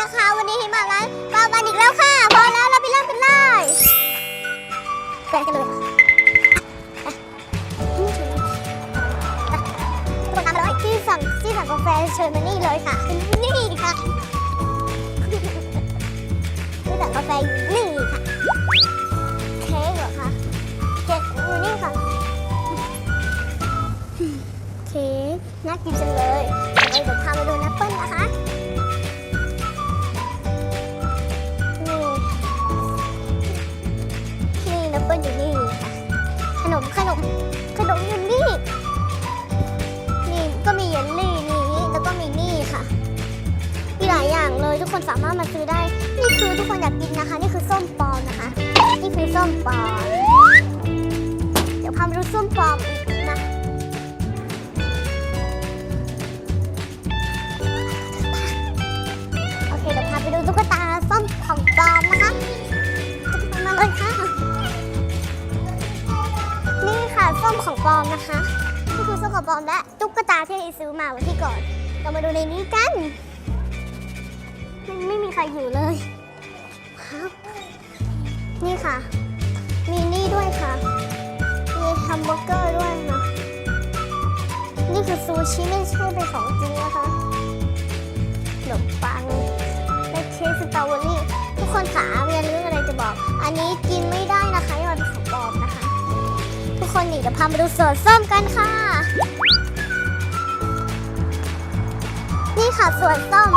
นะคะ วันนี้หิมะร้านปลาวันอีกแล้วค่ะ พอแล้วเราไปเริ่มกันเลยไปกันเลยค่ะไปคนทำเลยที่สั่งที่สั่งกาแฟเชิญมานี่เลยค่ะ นี่ค่ะที่สั่งกาแฟนี่ค่ะ เค้กเหรอคะเค้กอยู่นี่ค่ะ เค้กน่ากินจังเลย ม ขนมอยู่นี่ นี่ก็มีเยลลี่นี่แล้วก็มีนี่ค่ะ มีหลายอย่างเลยทุกคนสามารถมาซื้อได้ นี่คือทุกคนอยากกินนะคะ นี่คือส้มปลอมนะคะ นี่คือส้มปลอม เดี๋ยวพามาดูส้มปลอมอีก ปลอมนะคะนี่คือส้มขอปลอมและตุ๊กตาที่ไอซื้อมาวันที่ก่อน เรามาดูในนี้กันไม่ไม่มีใครอยู่เลยครับนี่ค่ะ มีนี่ด้วยค่ะ มีแฮมเบอร์เกอร์ด้วยนะ นี่คือซูชิไม่ใช่เป็นของจริงนะคะขนมปังและเค้กสตรอเบอรี่ทุกคนขามีเรื่องอะไรจะบอก อันนี้กินไม่ได้ คนนี่เดี๋ยวพามาดูสวนส้มกันค่ะ นี่ค่ะสวนส้ม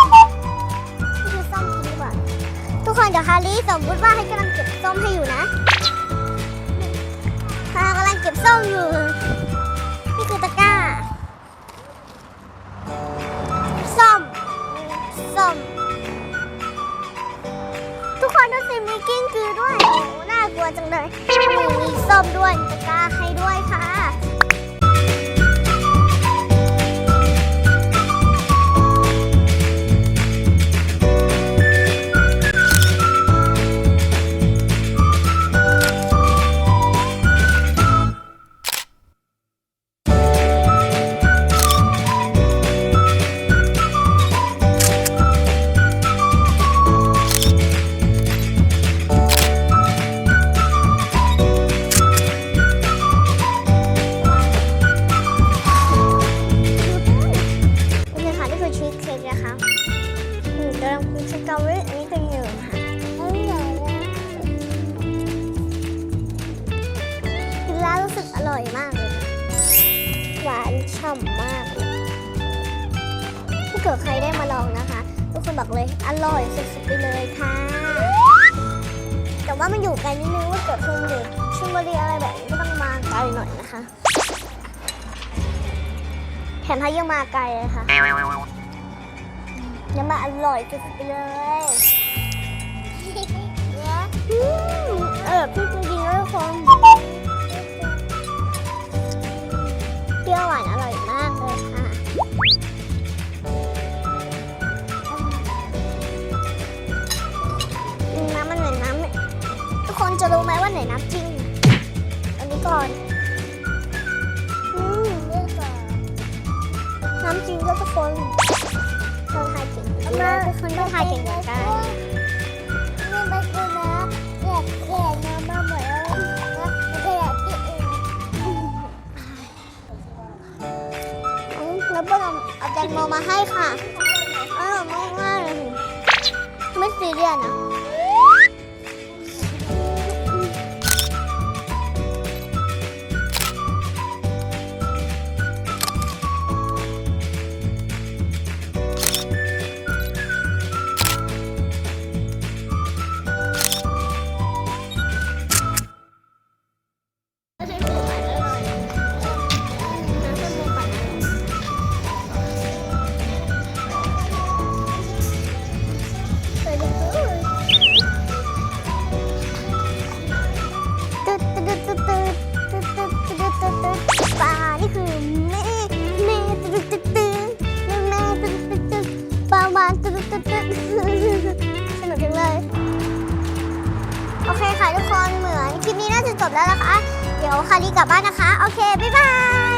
นี่คือส้มกินดีกว่าทุกคนเดี๋ยวฮาริสมมติว่าให้กำลังเก็บส้มให้อยู่นะฮากำลังเก็บส้มอยู่ นี่คือตะกร้า ส้ม ส้ม ทุกคนดูสิมีกิ้งกือด้วย กลัวจังเลยมีส้มด้วยมีตะกร้าให้ด้วยค่ะ อยมากเลย หวานฉ่ำมากถ้าเกิดใครได้มาลองนะคะ ทุกคนบอกเลยอร่อยสุดๆไปเลยค่ะ แต่ว่ามันอยู่ไกลนิดนึงว่าเกิดคุณอยู่ชลบุรีอะไรแบบนี้ก็ต้องมาไกลหน่อยนะคะแถมถ้ายังมาไกลเลยค่ะยังมาอร่อยสุดๆไปเลย ผู้ชาเก่งกว่ากันแล้วก็เอาแตงโมมาให้ค่ะอร่อยมากๆเลยไม่ซีเรียสนะ ตึ๊ดตึ๊ดสนุกจังเลย โอเคค่ะทุกคนเหมือนคลิปนี้น่าจะจบแล้วนะคะ เดี๋ยวคารีกลับบ้านนะคะ โอเค บ๊ายบาย